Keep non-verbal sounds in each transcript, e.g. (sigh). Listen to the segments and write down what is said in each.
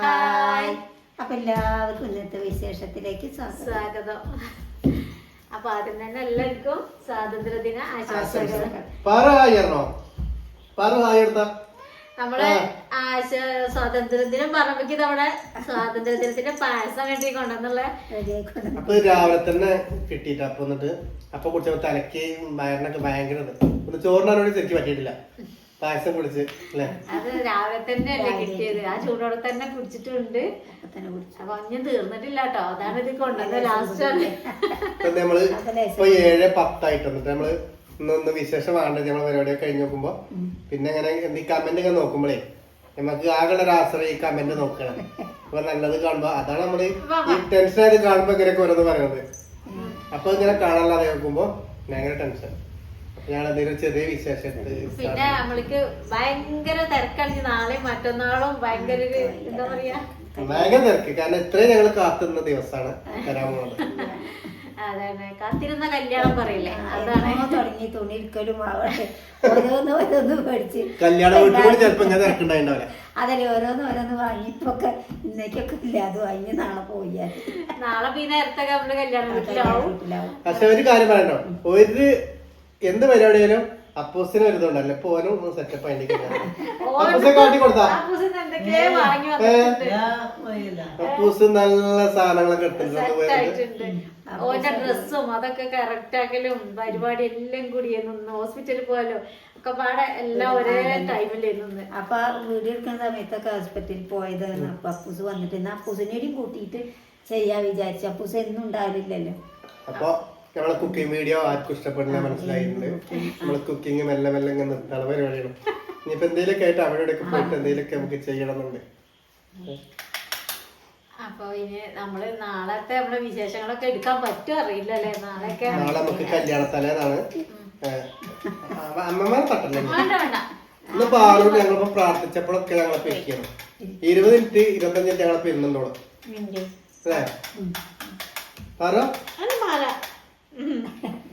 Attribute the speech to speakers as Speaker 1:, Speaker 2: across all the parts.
Speaker 1: Hi അപ്പൊ എല്ലാവർക്കും ഇന്നത്തെ വിശേഷത്തിലേക്ക് സ്വാഗതം.
Speaker 2: അപ്പൊ ആദ്യം തന്നെ എല്ലാവർക്കും സ്വാതന്ത്ര്യദിന ആശംസകൾ. നമ്മൾ ആശ സ്വാതന്ത്ര്യദിനം പറയുമ്പോഴേക്ക് നമ്മുടെ സ്വാതന്ത്ര്യദിനത്തിന്റെ പായസം കണ്ടി കൊണ്ടെന്നുള്ള
Speaker 3: അപ്പൊ രാവിലെ തന്നെ കിട്ടിയിട്ട്. അപ്പൊ എന്നിട്ട് അപ്പൊ കുടിച്ചപ്പോ തലക്കേയും വയറിനൊക്കെ ഭയങ്കര. ഒന്ന് ചോറിനാണോട് ശരിക്കും പറ്റിയിട്ടില്ല. പായസം കുടിച്ച്
Speaker 2: അത് രാവിലെ തന്നെ അല്ലേ കിട്ടിയത്. ആ ചൂടോടെ തന്നെ കുടിച്ചിട്ടുണ്ട്.
Speaker 1: അപ്പൊ
Speaker 2: അങ്ങനെ തീർന്നിട്ടില്ല കേട്ടോ അതാണ് ഇത് കൊണ്ടത് ലാസ്റ്റ് ആണ്.
Speaker 3: നമ്മൾ ഇപ്പൊ ഏഴ് പത്തായിട്ട് വന്നിട്ട് നമ്മൾ ഇന്നൊന്ന് വിശേഷം വേണ്ടത് നമ്മളെ പരിപാടിയൊക്കെ കഴിഞ്ഞ് നോക്കുമ്പോ. പിന്നെ ഇങ്ങനെ എന്ത് കമന്റ് ഒക്കെ നോക്കുമ്പോഴേ നമുക്ക് ആകെ ഒരു ആശ്രയം ഈ കമന്റ് നോക്കണം. അപ്പൊ നല്ലത് കാണുമ്പോ അതാണ് നമ്മൾ ഈ ടെൻഷൻ ആയത് കാണുമ്പോ ഇങ്ങനെയൊക്കെ ഓരോന്ന് പറയുന്നത്. അപ്പൊ ഇങ്ങനെ കാണാനില്ലാതെ നോക്കുമ്പോ ഭയങ്കര ടെൻഷൻ ചെറിയ
Speaker 2: പിന്നെ നമ്മൾക്ക് ഭയങ്കര തിരക്കാണ്. നാളെയും മറ്റന്നാളും ഭയങ്കര ഒരു എന്താ പറയാ?
Speaker 3: ഭയങ്കര തിരക്ക്. കാരണം ഇത്രയും ഞങ്ങൾ കാത്തുന്ന ദിവസമാണ് തരാൻ പോകുന്നത്
Speaker 2: അതാണ്. കാത്തിരുന്ന കല്യാണം പറയില്ലേ? അതാണ്.
Speaker 1: തുടങ്ങി. തുണി എടുക്കലും ആവട്ടെ. ഓരോന്ന് ഓരോന്ന് പഠിച്ച്.
Speaker 3: കല്യാണം
Speaker 1: അതല്ലേ ഓരോന്ന് ഓരോന്ന് വാങ്ങിയപ്പോക്കെ ഇന്നേക്കൊക്കെ ഇല്ല. അത് വാങ്ങി നാളെ പോയാൽ
Speaker 2: നാളെ പിന്നെ നേരത്തെ നമ്മൾ കല്യാണം വീട്ടിലാവും.
Speaker 3: പക്ഷെ ഒരു കാര്യം പറയണ്ടോ? ഒരു എന്ത് പരിപാടിയാലും അപ്പോസിന് ഒരു ഇതുണ്ടല്ലോ ഇപ്പൊ ഓനും ഒന്ന് സെറ്റപ്പ് ആയിട്ട് അപ്പൂസെ കാട്ടി കൊടുത്താ?
Speaker 2: അപ്പൂസിന്
Speaker 3: അപ്പൂസ് നല്ല സാധനങ്ങളൊക്കെ എടുത്തിട്ടുണ്ട്.
Speaker 2: ഓന്റെ ഡ്രസ്സും അതൊക്കെ കറക്റ്റ് ആക്കലും പരിപാടി എല്ലാം കൂടി നിന്ന്. ഹോസ്പിറ്റലിൽ പോയാലോ ഒക്കെ പാടെ എല്ലാം ഒരേ ടൈമിൽ നിന്ന്.
Speaker 1: അപ്പൊ ആ വീഡിയോ എടുക്കുന്ന സമയത്തൊക്കെ ഹോസ്പിറ്റലിൽ പോയതാണ്. അപ്പൊ അപ്പൂസ് വന്നിട്ട് അപ്പൂസിനെയും കൂട്ടിയിട്ട് ചെയ്യാ വിചാരിച്ചു. അപ്പൂസ് എന്നും ഉണ്ടാവില്ലല്ലോ.
Speaker 3: അപ്പൊ നമ്മളെ കുക്കിംഗ് വീഡിയോ ആർക്കും ഇഷ്ടപ്പെടുന്ന മനസ്സിലായിട്ടുണ്ട്. നമ്മൾ കുക്കിംഗ് മെല്ലെ മെല്ലെ ഇങ്ങനെ നിർത്താനുള്ള പരിപാടിയാണ്. ഇനിയിപ്പോ എന്തെങ്കിലുമൊക്കെ ആയിട്ട് അവിടെ ഒക്കെ പോയിട്ട് എന്തെങ്കിലുമൊക്കെ നമുക്ക് ചെയ്യണമെന്നുണ്ട്.
Speaker 2: അപ്പൊ ഇനി നമ്മൾ നാളത്തെ നമ്മുടെ വിശേഷങ്ങളൊക്കെ എടുക്കാൻ പറ്റുമോ അറിയില്ല അല്ലേ നാളെയൊക്കെ
Speaker 3: നാളെ നമുക്ക് കല്യാണ തലേന്നാണ് അമ്മമാരെ തട്ടല്ലേ?
Speaker 2: വേണ്ട വേണ്ട.
Speaker 3: ഇന്ന് പാലോട് ഞങ്ങളിപ്പോ പ്രാർത്ഥിച്ചപ്പോഴൊക്കെ ഞങ്ങളെ പേടിക്കണം. ഇരുപത് മിനിറ്റ് ഇരുപത്തഞ്ച് മിനിറ്റ് ഞങ്ങളെ പെരുന്നുണ്ടോളൂ. അല്ലേ? പറ.
Speaker 2: മാല.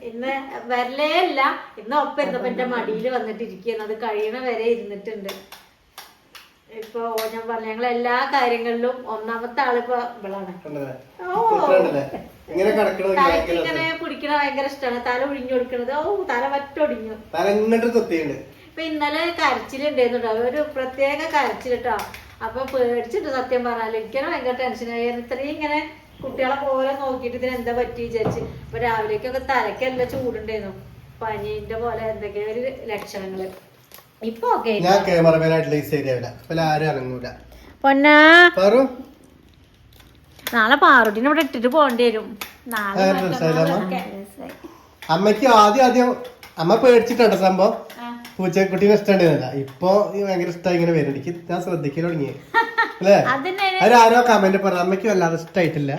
Speaker 2: ഇന്ന് വരലേ അല്ല. ഇന്ന് ഒപ്പം ഇരുന്നപ്പോ എന്റെ മടിയിൽ വന്നിട്ട് ഇരിക്കുകയാണ് അത് കഴിയണ വരെ ഇരുന്നിട്ടുണ്ട്. ഇപ്പൊ ഞാൻ പറഞ്ഞു ഞങ്ങൾ എല്ലാ കാര്യങ്ങളിലും ഒന്നാമത്തെ ആളിപ്പോ ഇവളാണ്.
Speaker 3: ഇങ്ങനെ കുടിക്കണ
Speaker 2: തലക്ക്
Speaker 3: ഭയങ്കര
Speaker 2: ഇങ്ങനെ പിടിക്കണ ഭയങ്കര ഇഷ്ടമാണ് തല ഒഴിഞ്ഞു കൊടുക്കണത്. ഓ തല പറ്റൊടിഞ്ഞു
Speaker 3: കൊത്തിയുണ്ട്
Speaker 2: ഇപ്പൊ ഇന്നലെ കരച്ചിലുണ്ടായിരുന്നു ഒരു പ്രത്യേക കരച്ചിലിട്ടോ അപ്പൊ പേടിച്ചിട്ട് സത്യം പറഞ്ഞാലും എനിക്കാണ് ഭയങ്കര ടെൻഷനായി ഇത്രയും ഇങ്ങനെ കുട്ടികളെ പോലെ നോക്കിയിട്ട് ഇതിന് എന്താ പറ്റി വിചാരിച്ച്. ഇപ്പൊ രാവിലേക്കൊക്കെ തലക്കല്ല ചൂടുണ്ടായിരുന്നു. പനീന്റെ പോലെ എന്തൊക്കെയാ ഒരു ലക്ഷണങ്ങൾ. ഇപ്പൊ ഓക്കെ
Speaker 3: ഞാൻ ക്യാമറമാനായിട്ടുള്ള ഈ ശരിയാവില്ല അപ്പൊ ആരും
Speaker 2: പൊന്നാ.
Speaker 3: പറു.
Speaker 2: നാളെ പാറുട്ടിനെ ഇവിടെ ഇട്ടിട്ട് പോകേണ്ടി വരും. നാളെ
Speaker 3: അമ്മയ്ക്ക് ആദ്യം ആദ്യം അമ്മ പേടിച്ചിട്ടുണ്ട് സംഭവം?
Speaker 2: പൂച്ചക്കുട്ടി
Speaker 3: പൂച്ചക്കുട്ടീനെ ഇഷ്ടമുണ്ടായിരുന്നില്ല. ഇപ്പൊ ഭയങ്കര ഇഷ്ടമായി ഇങ്ങനെ വരും. എനിക്ക് ഞാൻ ശ്രദ്ധിക്കാൻ തുടങ്ങി. (laughs) അല്ലേ? അവരാരോ കമന്റ് പറഞ്ഞു അമ്മയ്ക്ക് വല്ലാതെ ഇഷ്ടമായിട്ടില്ല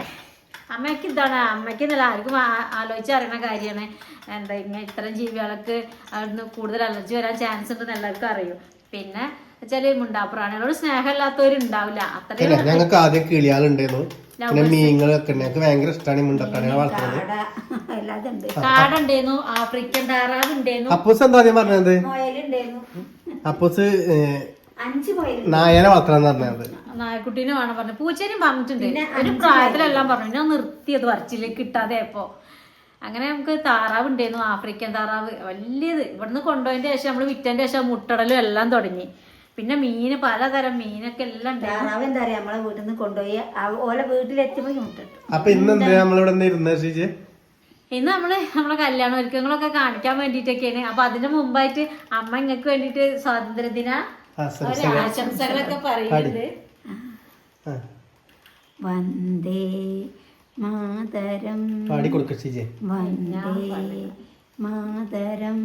Speaker 2: അമ്മയ്ക്ക് ഇതാണ് അമ്മയ്ക്ക് എന്നല്ല ആർക്കും ആലോചിച്ച് അറിയണ കാര്യമാണ്. എന്താ ഇങ്ങനെ ഇത്തരം ജീവികൾക്ക് അവിടുന്ന് കൂടുതൽ അലർജി വരാൻ ചാൻസ് ഉണ്ടെന്ന് എല്ലാവർക്കും അറിയും. പിന്നെ വെച്ചാൽ മുണ്ടാപ്രാണികളോട് സ്നേഹമില്ലാത്തവരുണ്ടാവില്ല. അത്ര
Speaker 3: ഞങ്ങൾക്ക് ആദ്യം കിളിയാളുണ്ടായിരുന്നു. പിന്നെ മീനുകളൊക്കെ ഞങ്ങൾക്ക് ഭയങ്കര ഇഷ്ടമാണ് ഈ മുണ്ടക്കാണികളെ വളർത്തുന്നത്.
Speaker 2: കാടുണ്ടായിരുന്നു ആഫ്രിക്കൻ താറാവ് ഉണ്ടായിരുന്നു
Speaker 3: അപ്പൂസ് എന്താ ആദ്യം പറഞ്ഞത്? അപ്പൂസ് ഏഹ്,
Speaker 1: അഞ്ച് മുയൽ
Speaker 3: നായനെ വളർത്തണം പറഞ്ഞത്.
Speaker 2: നായക്കുട്ടീനെ വേണം പറഞ്ഞു. പൂച്ചേനും പറഞ്ഞിട്ടുണ്ട്. ഒരു പ്രായത്തിലെല്ലാം പറഞ്ഞു. ഞാൻ നിർത്തിയത് വരച്ചില്ല കിട്ടാതെ ഇപ്പോ അങ്ങനെ നമുക്ക് താറാവ് ഉണ്ടായിരുന്നു ആഫ്രിക്കൻ താറാവ്. വലിയത്. ഇവിടുന്ന് കൊണ്ടുപോയതിന്റെ ശേഷം നമ്മൾ വിറ്റതിന്റെ ശേഷം മുട്ടടലും എല്ലാം തുടങ്ങി. പിന്നെ മീന് പലതരം മീനൊക്കെ എല്ലാം
Speaker 1: താറാവ് എന്താ പറയാ നമ്മളെ വീട്ടിൽ നിന്ന് കൊണ്ടുപോയി ഓരോ ഓലെ വീട്ടിലെത്തുമ്പോ മുട്ടിട്ടു.
Speaker 3: അപ്പൊ ഇന്ന് നമ്മളിവിടെ
Speaker 2: നമ്മൾ നമ്മളെ കല്യാണ ഒരുക്കങ്ങളൊക്കെ കാണിക്കാൻ വേണ്ടിട്ടൊക്കെയാണ് അപ്പൊ അതിന് മുമ്പായിട്ട് അമ്മ ഇങ്ങക്ക് വേണ്ടിട്ട് സ്വാതന്ത്ര്യദിന ആശംസകളൊക്കെ പറയുന്നുണ്ട്.
Speaker 1: വന്ദേ മാതരം.
Speaker 3: പാടി കൊടുക്ക ചേച്ചി
Speaker 1: വന്ദേ മാതരം.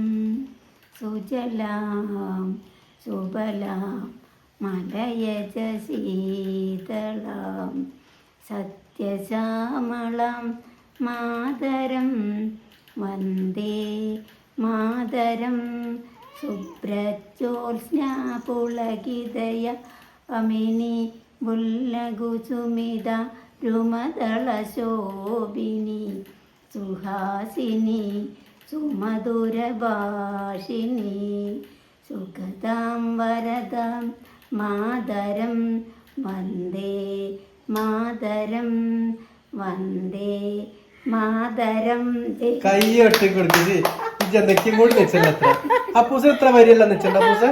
Speaker 1: സുജലാം സുബലാം മലയജ ശീതളാം സത്യശ്യാമളം മാതരം. വന്ദേ മാതരം. ശുഭ്രജ്യോത്സ്നാപുളകിതയ അമിനി ബുല്ലകുസുമിത രുമദളശോഭിനി സുഹാസിനി സുമധുരഭാഷിനി സുഖതാം വരദാം മാതരം വന്ദേ മാതരം വന്ദേ മാതരം.
Speaker 3: കൈ ഒട്ടി കൊടുക്കിച്ച് ജനക്കും കൂടി നിച്ചല്ല അത്ര അപ്പൂസ് എത്ര വരിയല്ല നിച്ചണ്ട അപ്പൂസ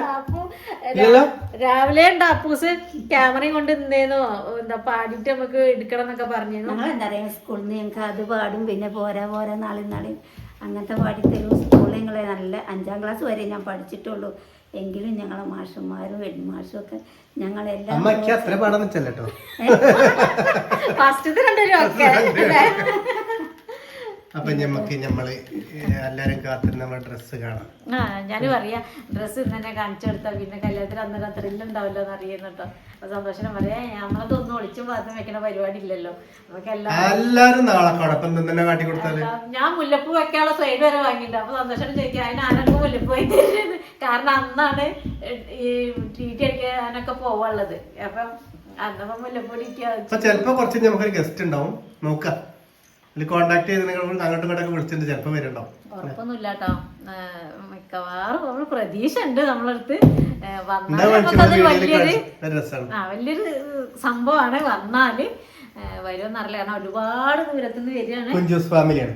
Speaker 3: ഇല്ലല്ലോ
Speaker 2: രാവിലെ ഉണ്ട് അപ്പൂസ് ക്യാമറയും കൊണ്ട് നിന്നേന്നോ. എന്താ പാടിയിട്ട് നമുക്ക് എടുക്കണം എന്നൊക്കെ പറഞ്ഞേന്നു.
Speaker 1: ഞങ്ങൾ എന്താ പറയുക സ്കൂളിൽ നിന്ന് ഞങ്ങൾക്ക് അത് പാടും പിന്നെ പോരാ പോരാ നാളെ നാളെ അങ്ങനത്തെ പാടിത്തരും. സ്കൂളിൽ ഞങ്ങളെ നല്ല അഞ്ചാം ക്ലാസ് വരെ ഞാൻ പഠിച്ചിട്ടുള്ളൂ. എങ്കിലും ഞങ്ങളെ മാഷന്മാരും ഹെഡ് മാഷും ഒക്കെ ഞങ്ങളെല്ലാം
Speaker 2: ഫസ്റ്റ് രണ്ടുപേരും ഒക്കെ.
Speaker 3: അപ്പൊ ഞമ്മക്ക് ഞമ്മൾ എല്ലാരും കാത്തിരുന്ന നമ്മളെ ഡ്രസ്സ് കാണാം.
Speaker 2: ആ ഞാൻ പറയാ ഡ്രസ്സ് ഇന്നെ കാണിച്ചു കൊടുത്താ പിന്നെ കല്യാണത്തിന് അന്നേരം ത്രില്ലുണ്ടാവില്ലോ എന്ന് അറിയുന്നു കേട്ടോ അപ്പൊ സന്തോഷം പറയാ നമ്മളതൊന്നും ഒളിച്ചും പാത്രം വെക്കണ പരിപാടി ഇല്ലല്ലോ. നമുക്ക്
Speaker 3: എല്ലാരും നാളെ കുഴപ്പം തന്നെ കാട്ടി കൊടുത്താൽ?
Speaker 2: ഞാൻ മുല്ലപ്പൂ വെക്കാനുള്ള സൈഡ് വരെ വാങ്ങിയിട്ടുണ്ട്. അപ്പൊ സന്തോഷം ചോദിക്കാം അതിന് ആരൊക്കെ മുല്ലപ്പൂ വാങ്ങി തരുന്നത് കാരണം അന്നാണ് ഈ ട്രീറ്റ് അടിക്കാനൊക്കെ പോവാനുള്ളത്. അപ്പൊ അന്നപ്പം മുല്ലപ്പൂ അടിക്കുക
Speaker 3: ചെലപ്പോ കുറച്ച് നമുക്കൊരു ഗസ്റ്റ് ഉണ്ടാവും. നോക്കാം. അതിൽ കോണ്ടാക്ട് ചെയ്ത് നിങ്ങൾ അങ്ങോട്ടും ഇങ്ങോട്ടൊക്കെ വിളിച്ചിട്ട് ചിലപ്പോൾ വരണ്ടോ
Speaker 2: ഉറപ്പൊന്നുമില്ല കേട്ടോ മിക്കവാറും നമ്മൾ പ്രതീക്ഷ ഉണ്ട് നമ്മളടുത്ത് വലിയൊരു ആ വലിയൊരു സംഭവമാണ് വന്നാൽ. വരുമെന്നറിയില്ല കാരണം ഒരുപാട് ദൂരത്തുനിന്ന് വരികയാണ്.
Speaker 3: കുഞ്ചൂസ് ഫാമിലിയാണ്.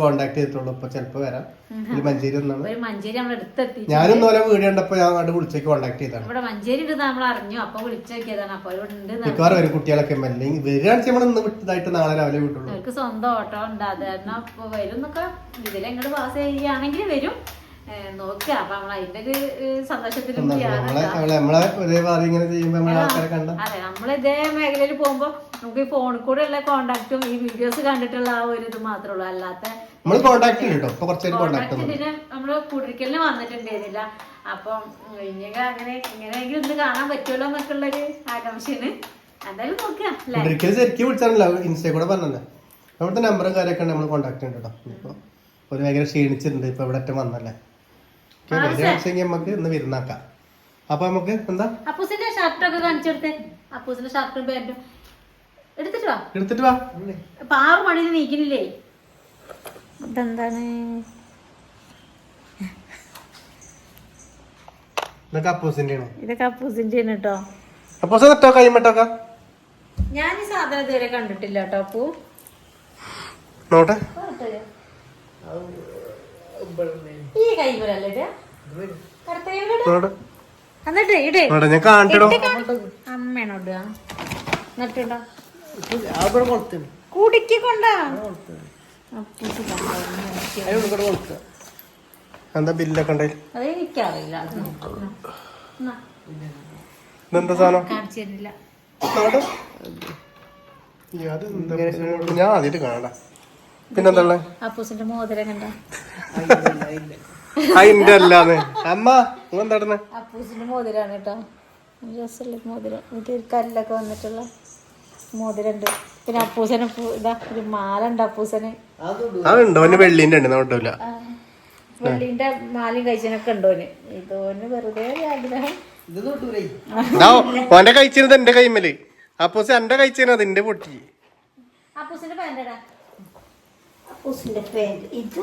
Speaker 3: കോണ്ടാക്ട് ചെയ്തിട്ടുള്ളൂ. ഇപ്പൊ ചെലപ്പോ വരാം. ഒരു മഞ്ചേരി ഒന്നാണ്
Speaker 2: ഒരു മഞ്ചേരി നമ്മൾ അടുത്തെത്തി.
Speaker 3: ഞാനും ഇന്നലെ വീട് കണ്ടപ്പോ ഞാൻ അങ്ങോട്ട് വിളിച്ചേക്ക് കോണ്ടാക്ട് ചെയ്താണ്
Speaker 2: ഇവിടെ മഞ്ചേരി ഉണ്ട് നമ്മൾ അറിഞ്ഞു. അപ്പൊ വിളിച്ചു നോക്കിയതാണ്. അപ്പൊ
Speaker 3: മിക്കവാറും വരും കുട്ടികളൊക്കെ. അല്ലെങ്കിൽ വരികയാണെന്ന് നമ്മൾ ഇന്ന് വിട്ടതായിട്ട് നാളെ രാവിലെ വിട്ടുള്ളൂ.
Speaker 2: അവർക്ക് സ്വന്തം ഓട്ടോ ഉണ്ട്. അത് കാരണം വരും എന്നൊക്കെ ഇതിലെങ്ങോട്ട് പാസ് ചെയ്യുകയാണെങ്കിൽ വരും. നോക്കുക അപ്പൊ നമ്മൾ അതിന്റെ ഒരു സന്തോഷത്തിലും അതെ നമ്മൾ ഇതേ മേഖലയിൽ പോകുമ്പോ നമുക്ക് ഈ ഫോണിൽ കൂടെ ഉള്ള കോണ്ടാക്റ്റും ഈ വീഡിയോസ് കണ്ടിട്ടുള്ള ആ ഒരു ഇത് മാത്രമേ ഉള്ളൂ. അല്ലാത്ത
Speaker 3: നമ്മൾ
Speaker 2: കുടിരിക്കലിന് വന്നിട്ടുണ്ടായിരുന്നില്ല. അപ്പം ഇനിയൊക്കെ അങ്ങനെ ഇങ്ങനെയെങ്കിലും ഒന്ന് കാണാൻ പറ്റുമല്ലോ എന്നൊക്കെ ഉള്ളൊരു ആകാംക്ഷയാണ്. എന്തായാലും നോക്കുക
Speaker 3: ശരിക്കും വിളിച്ചാണല്ലോ. ഇൻസ്റ്റയിൽ കൂടെ പറഞ്ഞല്ലേ. അവിടുത്തെ നമ്പറും കാര്യമൊക്കെ നമ്മൾ കോണ്ടാക്ട് ഉണ്ട് കേട്ടോ. ഇപ്പൊ ഒരു ഭയങ്കര ക്ഷീണിച്ചിട്ടുണ്ട്. ഇപ്പൊ ഇവിടെ ഒറ്റ വന്നല്ലേ. വരികയാണെങ്കിൽ നമുക്ക് ഇന്ന് വിരുന്നാക്കാം. അപ്പൊ നമുക്ക് എന്താ?
Speaker 2: അപ്പൂസിന്റെ ഷർട്ടൊക്കെ കാണിച്ചു കൊടുത്തേ അപ്പൂസിന്റെ ഷർട്ടും പാന്റും. എടുത്തിട്ട് വാ.
Speaker 3: എടുത്തിട്ട് വാ.
Speaker 2: അപ്പൊ ആറ് മണിയിൽ നീക്കണില്ലേ? ഇതെന്താണ്?
Speaker 3: ഇതൊക്കെ അപ്പൂസിന്റെ ആണ്
Speaker 2: ഇതൊക്കെ അപ്പൂസിന്റെ ആണ് കേട്ടോ
Speaker 3: അപ്പൂസ് തൊട്ടോ കൈമട്ടോക്ക
Speaker 2: ഞാൻ ഈ സാധനം ഇതുവരെ കണ്ടിട്ടില്ല കേട്ടോ അപ്പൂ.
Speaker 3: നോട്ടെ.
Speaker 2: ഈ
Speaker 3: നോട്ടെ
Speaker 2: എന്നിട്ട് ഇടേ.
Speaker 3: ഞാൻ കാണിട്ടോ
Speaker 2: എന്നിട്ടുണ്ടോ.
Speaker 3: എന്താ ബില്ലൊക്കെ ഉണ്ടായി ഇതെന്താ സാധനം? ഞാൻ ആദ്യമായിട്ട് കാണണ്ട. പിന്നെന്താ
Speaker 2: അപ്പൂസിന്റെ മോതിരം കണ്ട?
Speaker 3: അതിന്റെ അല്ലാന്ന് അമ്മ നിങ്ങൾ എന്താ?
Speaker 2: അപ്പൂസിന്റെ മോതിരാണ് കേട്ടോ. രസമുള്ള മോതിരം. ഒരു കല്ലൊക്കെ വന്നിട്ടുള്ള മോതിരണ്ട്. പിന്നെ അപ്പൂസന് ഇതാ ഒരു മാല ഉണ്ട് അപ്പൂസന്.
Speaker 3: അതുണ്ടോ. അവന് വെള്ളിന്റെ ഉണ്ട് നോട്ടില്ല
Speaker 2: വെള്ളിന്റെ മാലയും കഴിച്ചനൊക്കെ ഉണ്ടോന് ഇതോന് വെറുതെ ആഗ്രഹം
Speaker 3: ഓന്റെ കഴിച്ചിരുന്നത് എന്റെ കൈമൽ. എന്റെ കഴിച്ചിരുന്നത് അതിന്റെ പൊട്ടി.
Speaker 2: അപ്പൂസിന്റെ പാന്റടാ
Speaker 1: അപ്പൂസിന്റെ പേര് ഇത്.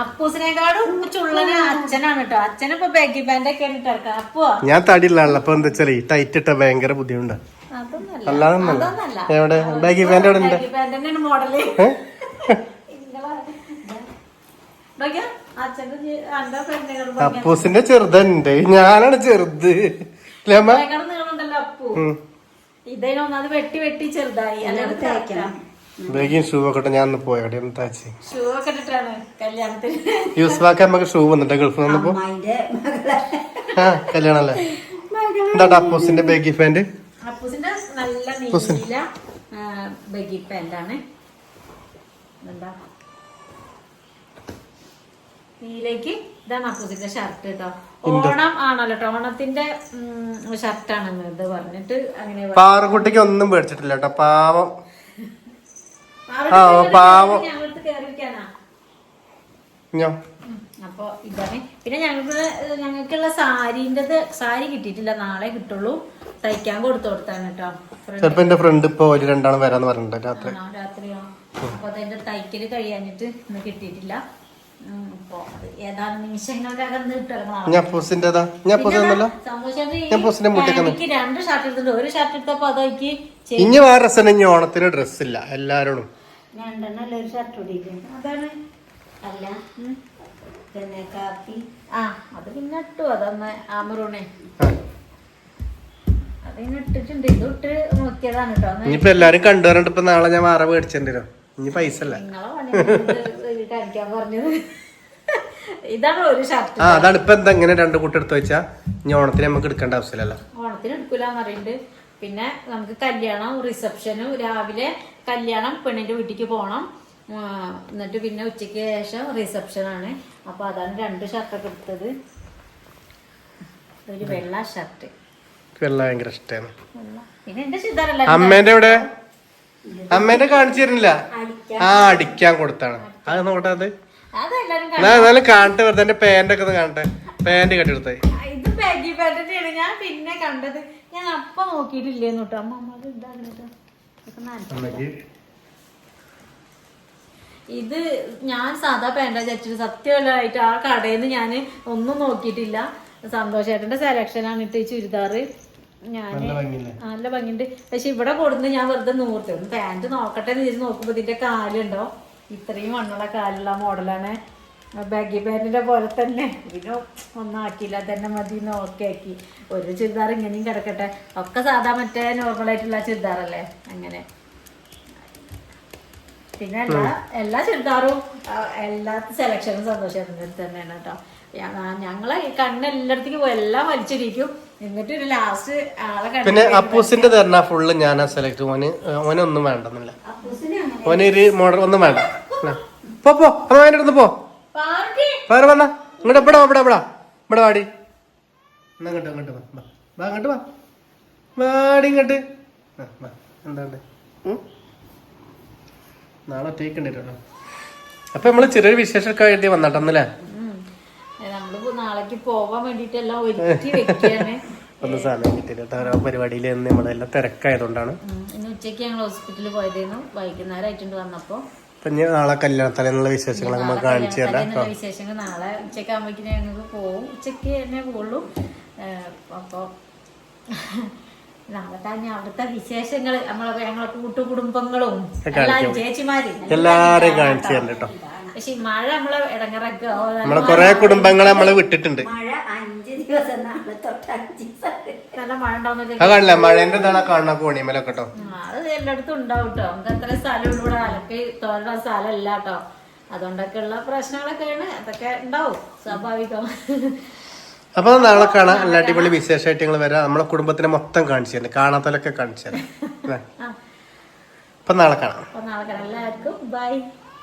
Speaker 2: അപ്പൂസിനേക്കാളും ചുള്ളന് അച്ഛനാണ് കേട്ടോ അച്ഛനിപ്പോ ബാഗി പാന്റൊക്കെ ഒക്കെ ഇറക്കാം. അപ്പോ?
Speaker 3: ഞാൻ തടിയുള്ള അപ്പൊ എന്താ വെച്ചാൽ ടൈറ്റ് ഇട്ട ഭയങ്കര ബുദ്ധിമുട്ടാ.
Speaker 2: അതൊന്നല്ല.
Speaker 3: അല്ലാതൊന്നല്ല. എവിടെ? ബാഗി പാന്റ് എവിടെ ഉണ്ട് അപ്പൂസിന്റെ ചെറുതുണ്ട്. ഞാനാണ് ചെറുത്. ഉം.
Speaker 2: വെട്ടി വെട്ടി ചെറുതായി. അല്ലാതെ
Speaker 1: തേക്കണം.
Speaker 3: ബാഗിയും ഷൂ ഒക്കെ ഞാൻ ഒന്ന് പോയോടെ ഒന്ന് താച്ചി
Speaker 2: ഷൂ ഒക്കെ ഇട്ടിട്ടാണ് കല്യാണത്തിന്.
Speaker 3: യൂസ്ഫാക്ക് നമുക്ക് ഷൂ വന്നിട്ട് ഗൾഫിൽ വന്നപ്പോ? ആ കല്യാണല്ലേ? എന്താ അപ്പൂസിന്റെ ബേഗി പാന്റ്.
Speaker 2: അപ്പൂസിന്റെ നല്ല നീല ബഗി പാന്റാണ്. എന്താ നീലേക്ക് ഇതാണ് അപ്പൂസിന്റെ ഷർട്ട് കേട്ടോ ഓണം ആണല്ലോ കേട്ടോ ഓണത്തിന്റെ ഇത് പറഞ്ഞിട്ട് അങ്ങനെ
Speaker 3: പാറക്കുട്ടിക്ക് ഒന്നും പേടിച്ചിട്ടില്ല കേട്ടോ പാവം ആ, പാവം. ഞാൻ
Speaker 2: അപ്പൊ ഇതാണ്. പിന്നെ ഞങ്ങൾക്ക് ഞങ്ങൾക്കുള്ള സാരിന്റെ സാരി കിട്ടിയിട്ടില്ല. നാളെ കിട്ടുള്ളൂ. തയ്ക്കാൻ കൊടുത്തു കൊടുത്താണ് കേട്ടോ. ഫ്രണ്ട്.
Speaker 3: ചിലപ്പോ എന്റെ ഫ്രണ്ട് ഇപ്പൊ ഒരു രണ്ടാണ് വരാന്ന് പറഞ്ഞിട്ടുണ്ട് രാത്രി.
Speaker 2: രാത്രിയോ? അപ്പൊ അതിന്റെ തയ്ക്കൽ കഴിയാഞ്ഞിട്ട് ഇന്ന് കിട്ടിയിട്ടില്ല.
Speaker 3: ഞാൻ പൂസിന്റേതാ ഞാൻ പൂസൊന്നുമല്ലോ ഞാൻ പൂസിന്റെ
Speaker 2: രണ്ട് ഷർട്ട് എടുത്തിട്ടുണ്ട്. ഒരു ഷർട്ട് എടുത്തപ്പോ അതെനിക്ക്
Speaker 3: ഇനി വേറെ ഇനി ഓണത്തിന് ഡ്രസ്സില്ല എല്ലാരോടും.
Speaker 1: രണ്ടെണ്ണല്ലേ ഒരു ഷർട്ട്
Speaker 2: അതാണ്.
Speaker 1: അല്ല. പിന്നെ കാപ്പി.
Speaker 2: ആ അത് പിന്നെ ഇട്ടു. അതന്ന് ആമറൂണേ
Speaker 3: ആ.
Speaker 2: അത് പിന്നെ ഇട്ടിട്ടുണ്ട്. ഇത് ഇട്ട് നോക്കിയതാണ് കേട്ടോ.
Speaker 3: ഇനിയിപ്പോ എല്ലാരും കണ്ടു പറഞ്ഞിട്ട് ഇപ്പൊ നാളെ ഞാൻ മാറ മേടിച്ചിട്ടുണ്ടോ ഇനി പൈസ അല്ല
Speaker 2: കാണിക്കാൻ പറഞ്ഞത്. ഇതാണ് ഒരു ഷർട്ട്
Speaker 3: ആ അതാണ്. ഇപ്പൊ എന്താ ഇങ്ങനെ രണ്ട് കൂട്ടം എടുത്ത് വെച്ചാ? ഇനി ഓണത്തിന് നമുക്ക് എടുക്കേണ്ട ആവശ്യമില്ലല്ലോ.
Speaker 2: ഓണത്തിന് എടുക്കൂലെന്ന് പറയുന്നുണ്ട് പിന്നെ നമുക്ക് കല്യാണം റിസപ്ഷനും രാവിലെ കല്യാണം പെണ്ണിന്റെ വീട്ടിലേക്ക് പോകണം എന്നിട്ട് പിന്നെ ഉച്ചയ്ക്ക് ശേഷം റിസപ്ഷൻ ആണ്. അപ്പൊ അതാണ് രണ്ട് ഷർട്ടൊക്കെ എടുത്തത്. ഒരു വെള്ള ഷർട്ട്
Speaker 3: വെള്ള ഭയങ്കര ഇഷ്ടമാണ്
Speaker 2: പിന്നെ
Speaker 3: അമ്മേന്റെ ഇവിടെ അമ്മേന്റെ കാണിച്ചു തരുന്നില്ല? ആ അടിക്കാൻ കൊടുത്താണ്. അത് നോട്ടാത് എന്നാലും കാണട്ടെ വെറുതെ എന്റെ പാന്റ് ഒക്കെ ഒന്ന് കാണട്ടെ. പാന്റ് കെട്ടിയെടുത്തേ
Speaker 2: ഇത് ബാഗി ഞാൻ പിന്നെ കണ്ടത്. ഞാൻ അപ്പൊ നോക്കിയിട്ടില്ലേന്ന് കേട്ടോ അമ്മ അമ്മ അത് ഇത് ഞാൻ സാധാ പാന്റാ ചേച്ചിട്ട് സത്യമല്ലായിട്ട് ആ കടയിൽ നിന്ന് ഞാൻ ഒന്നും നോക്കിയിട്ടില്ല. സന്തോഷേട്ടന്റെ സെലക്ഷൻ ആണ് ഇട്ട് ഈ ചുരിദാറ്. ഞാൻ
Speaker 3: നല്ല
Speaker 2: ഭംഗിയുണ്ട്. പക്ഷെ ഇവിടെ കൊടുന്ന് ഞാൻ വെറുതെ നൂർത്തി. ഒന്ന് പാന്റ് നോക്കട്ടെ എന്ന് വിചാരിച്ച് നോക്കുമ്പോ ഇതിന്റെ കാലുണ്ടോ? ഇത്രയും മണ്ണുള്ള കാലുള്ള മോഡലാണ് ബാഗി പാന്റിന്റെ പോലെ തന്നെ. ഇതിനോ ഒന്നും ആക്കിയില്ല. തന്നെ മതി എന്ന് ഓക്കെ ആക്കി. ഒരു ചുരിദാർ ഇങ്ങനെയും കിടക്കട്ടെ. ഒക്കെ സാധാ മറ്റേ നോർമൽ ആയിട്ടുള്ള ചുരിദാറല്ലേ? അങ്ങനെ. പിന്നെ എല്ലാ എല്ലാ ചുരിദാറും എല്ലാ സെലക്ഷനും സന്തോഷം അടുത്ത് തന്നെയാണ് കേട്ടോ. ഞങ്ങളെ കണ്ണ് എല്ലായിടത്തേക്ക് എല്ലാം വലിച്ചിരിക്കും എന്നിട്ട് ഒരു ലാസ്റ്റ് ആളെ
Speaker 3: പിന്നെ അപ്പൂസിന്റെ തരണ ഫുള്ള് ഞാൻ സെലക്ട് ഓന് ഓനൊന്നും വേണ്ടെന്നില്ല ഓനൊരു മോഡൽ ഒന്നും വേണ്ട. (laughs) പോ പോ അമ്മ അടുത്ത് പോ. വേറെ വന്നാ. ഇങ്ങോട്ട് എവിടെ ഇവിടെ ഇവിടെ ഇവിടെ വാടി എന്നാ ഇങ്ങോട്ട് ഇങ്ങോട്ട് വാ. വാ. ഇങ്ങോട്ട് വാ. വാടി ഇങ്ങോട്ട്. എന്താണ്ട്? നാളെ ഒറ്റയ്ക്കണ്ടിട്ടോ അപ്പൊ നമ്മൾ ചെറിയൊരു വിശേഷമൊക്കെ എഴുതി വന്നിട്ടന്നല്ലേ
Speaker 2: നാളേക്ക് പോവാൻ വേണ്ടിട്ട് എല്ലാം ഒരുക്കി വെക്കാണ്. (laughs)
Speaker 3: ഒന്ന് സമയം കിട്ടിയില്ല കേട്ടോ. ഓരോ പരിപാടിയിൽ നമ്മളെല്ലാം തിരക്കായതുകൊണ്ടാണ്.
Speaker 2: ഇന്ന് ഉച്ചയ്ക്ക് ഞങ്ങൾ ഹോസ്പിറ്റലിൽ പോയതായിരുന്നു വൈകുന്നേരം ആയിട്ടുണ്ട് വന്നപ്പോ.
Speaker 3: അപ്പൊ ഇനി നാളെ കല്യാണത്തലേന്നുള്ള വിശേഷങ്ങളൊക്കെ നമുക്ക് കാണിച്ചു തരാം
Speaker 2: വിശേഷങ്ങൾ നാളെ ഉച്ചയ്ക്ക് ആകുമ്പോഴേക്കും ഞങ്ങൾക്ക് പോവും. ഉച്ചയ്ക്ക് തന്നെ പോകുള്ളൂ അപ്പോൾ അവിടുത്തെ വിശേഷങ്ങൾ നമ്മളെ ഞങ്ങളെ കൂട്ടുകുടുംബങ്ങളും എല്ലാവരും ചേച്ചിമാരും
Speaker 3: എല്ലാരെയും കാണിച്ചു തരാം കേട്ടോ.
Speaker 2: പക്ഷെ ഈ മഴ നമ്മളെ ഇടങ്ങറൊക്കെ
Speaker 3: നമ്മളെ കുറെ കുടുംബങ്ങളെ നമ്മൾ വിട്ടിട്ടുണ്ട്.
Speaker 1: മഴ അഞ്ച് ദിവസം നാളെ തൊട്ട് അഞ്ച് ദിവസം
Speaker 2: നല്ല മഴ ഉണ്ടാവുന്ന
Speaker 3: കാണില്ല? മഴേന്റെ ഇതാണ് കാണുന്ന കോണിമലൊക്കെ കേട്ടോ
Speaker 2: അത് എല്ലായിടത്തും ഉണ്ടാവും കേട്ടോ നമുക്ക് അത്ര സ്ഥലം ഇവിടെ. അലക്കി തോരണ്ട സ്ഥലമല്ല കേട്ടോ അതുകൊണ്ടൊക്കെ ഉള്ള പ്രശ്നങ്ങളൊക്കെയാണ്. അതൊക്കെ ഉണ്ടാവും. സ്വാഭാവികം.
Speaker 3: അപ്പൊ നാളെ കാണാം. എല്ലാ അടിപൊളി വിശേഷമായിട്ട് ഞങ്ങൾ വരാം. നമ്മളെ കുടുംബത്തിനെ മൊത്തം കാണിച്ചു തരാം. കാണാത്തവരൊക്കെ കാണിച്ചു തരാം. അപ്പൊ നാളെ കാണാം.
Speaker 2: അപ്പൊ നാളെ കാണാം. എല്ലാവർക്കും ബൈ.